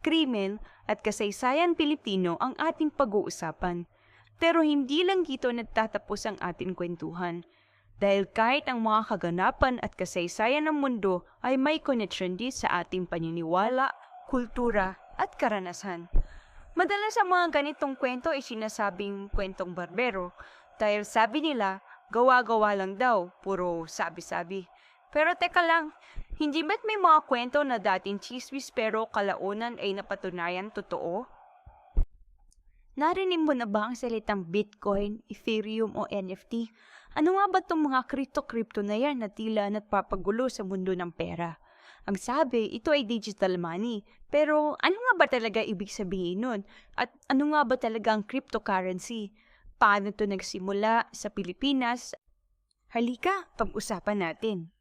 krimen at kasaysayan Pilipino ang ating pag-uusapan. Pero hindi lang dito nagtatapos ang ating kwentuhan. Dahil kahit ang mga kaganapan at kasaysayan ng mundo ay may connection din sa ating paniniwala, kultura at karanasan. Madalas ang mga ganitong kwento ay sinasabing kwentong barbero dahil sabi nila, gawa-gawa lang daw, puro sabi-sabi. Pero teka lang, hindi ba't may mga kwento na dating chismis pero kalaunan ay napatunayan totoo? Narinig mo na ba ang salitang Bitcoin, Ethereum o NFT? Ano nga ba itong mga crypto-crypto na yan na tila nagpapagulo sa mundo ng pera? Ang sabi, ito ay digital money. Pero ano nga ba talaga ibig sabihin nun? At ano nga ba talaga ang cryptocurrency? Paano ito nagsimula sa Pilipinas? Halika, pag-usapan natin.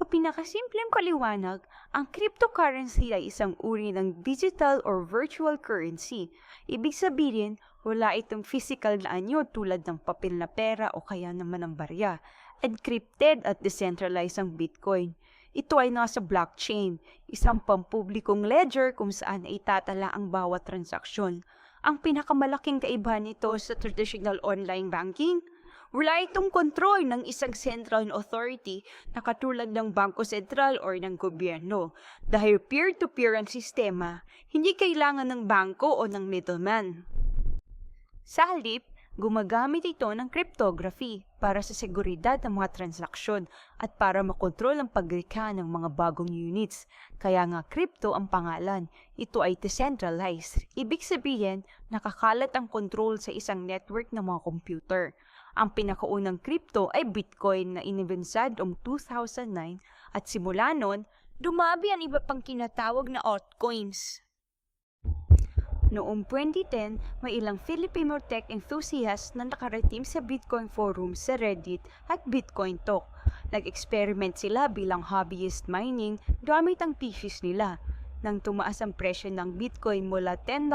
Sa pinakasimpleng kaliwanag, ang cryptocurrency ay isang uri ng digital or virtual currency. Ibig sabihin, wala itong physical na anyo tulad ng papel na pera o kaya naman ng barya. Encrypted at decentralized ang Bitcoin. Ito ay nasa blockchain, isang pampublikong ledger kung saan ay itatala ang bawat transaksyon. Ang pinakamalaking kaibahan nito sa traditional online banking, wala itong kontrol ng isang central authority na katulad ng Bangko Sentral or ng gobyerno. Dahil peer-to-peer ang sistema, hindi kailangan ng bangko o ng middleman. Sa halip, gumagamit ito ng cryptography para sa seguridad ng mga transaksyon at para makontrol ang paglikha ng mga bagong units. Kaya nga crypto ang pangalan. Ito ay decentralized. Ibig sabihin, nakakalat ang control sa isang network ng mga computer. Ang pinakaunang crypto ay Bitcoin na inibinsad noong 2009 at simula nun, dumabi ang iba pang kinatawag na altcoins. Noong 2010, may ilang Filipino tech enthusiasts na nakarating sa Bitcoin forum sa Reddit at Bitcoin Talk. Nag-experiment sila bilang hobbyist mining gamit ang PCs nila. Nang tumaas ang presyo ng Bitcoin mula $10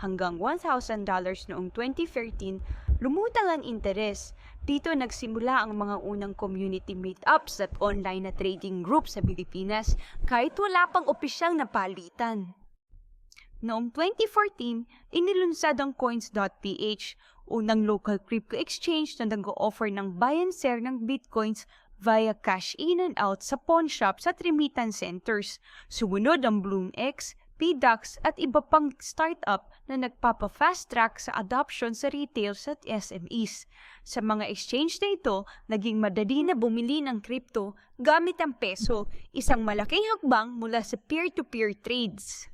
hanggang $1,000 noong 2013, lumutang ang interes. Dito nagsimula ang mga unang community meetups at online na trading groups sa Pilipinas kahit wala pang opisyang na palitan. Noong 2014, inilunsad ang Coins.ph, unang local crypto exchange na nag-offer ng buy and sell ng bitcoins via cash in and out sa pawn shops at remittance centers. Sumunod ang BloomX, PDAX at iba pang startup na nagpapa-fast track sa adoption sa retails at SMEs. Sa mga exchange na ito, naging madali na bumili ng crypto gamit ang peso, isang malaking hakbang mula sa peer-to-peer trades.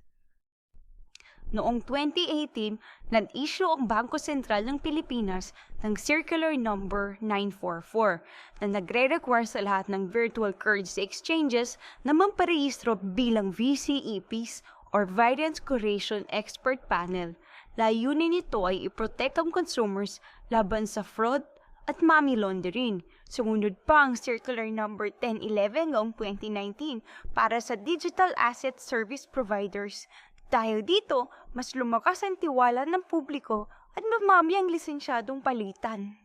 Noong 2018, nag-issue ang Bangko Sentral ng Pilipinas ng Circular Number 944 na nagre-require sa lahat ng virtual currency exchanges na mamparehistro bilang VCEPs or Variance Curation Expert Panel. Layunin nito ay i-protect ang consumers laban sa fraud at money laundering. Sumunod pa ang Circular Number 1011 noong 2019 para sa digital asset service providers dahil dito, mas lumakas ang tiwala ng publiko at mamami ang lisensyadong palitan.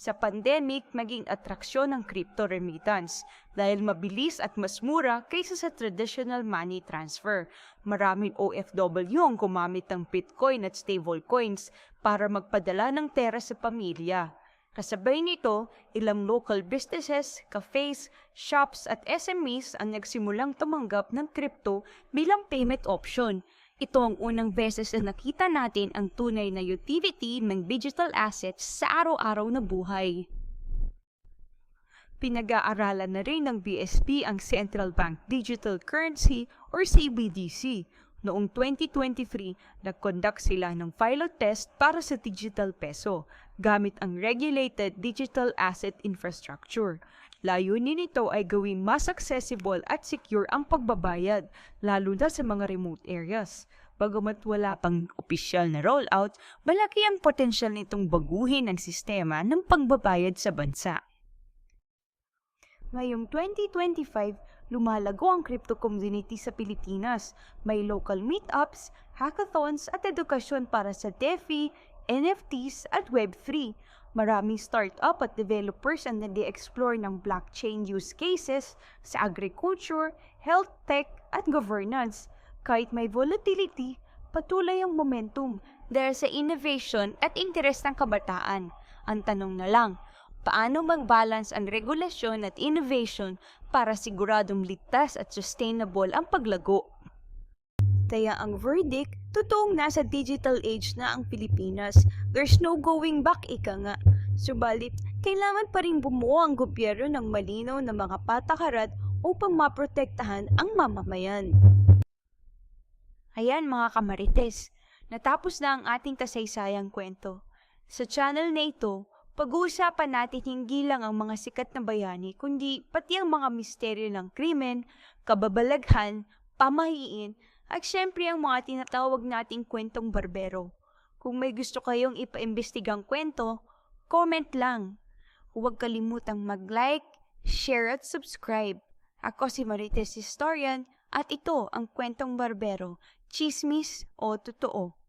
Sa pandemic, maging atraksyon ng crypto remittance dahil mabilis at mas mura kaysa sa traditional money transfer. Maraming OFW ang gumamit ng Bitcoin at stablecoins para magpadala ng pera sa pamilya. Kasabay nito, ilang local businesses, cafes, shops at SMEs ang nagsimulang tumanggap ng crypto bilang payment option. Ito ang unang beses na nakita natin ang tunay na utility ng digital assets sa araw-araw na buhay. Pinag-aaralan na rin ng BSP ang Central Bank Digital Currency or CBDC Noong 2023, nag-conduct sila ng pilot test para sa digital peso gamit ang Regulated Digital Asset Infrastructure. Layunin nito ay gawing mas accessible at secure ang pagbabayad, lalo na sa mga remote areas. Bagamat wala pang opisyal na rollout, malaki ang potensyal nitong baguhin ang sistema ng pagbabayad sa bansa. Ngayong 2025, lumalago ang crypto community sa Pilipinas. May local meetups, hackathons at edukasyon para sa DeFi, NFTs at Web3. Maraming startup at developers ang nag-explore ng blockchain use cases sa agriculture, health tech at governance. Kahit may volatility, patuloy ang momentum dahil sa innovation at interes ng kabataan. Ang tanong na lang, paano mag-balance ang regulasyon at innovation para siguradong ligtas at sustainable ang paglago? Kaya ang verdict, totoong nasa digital age na ang Pilipinas. There's no going back, ika nga. Subalit, kailangan pa rin bumuo ang gobyerno ng malinaw na mga patakaran upang maprotektahan ang mamamayan. Ayan mga kamarites, natapos na ang ating kasaysayang kwento. Sa channel na ito, pag-uusapan natin hindi lang ang mga sikat na bayani, kundi pati ang mga misteryo ng krimen, kababalaghan, pamahiin, at syempre ang mga tinatawag nating kwentong barbero. Kung may gusto kayong ipaimbestigang kwento, comment lang. Huwag kalimutang mag-like, share at subscribe. Ako si Marites Historian at ito ang kwentong barbero, chismis o totoo.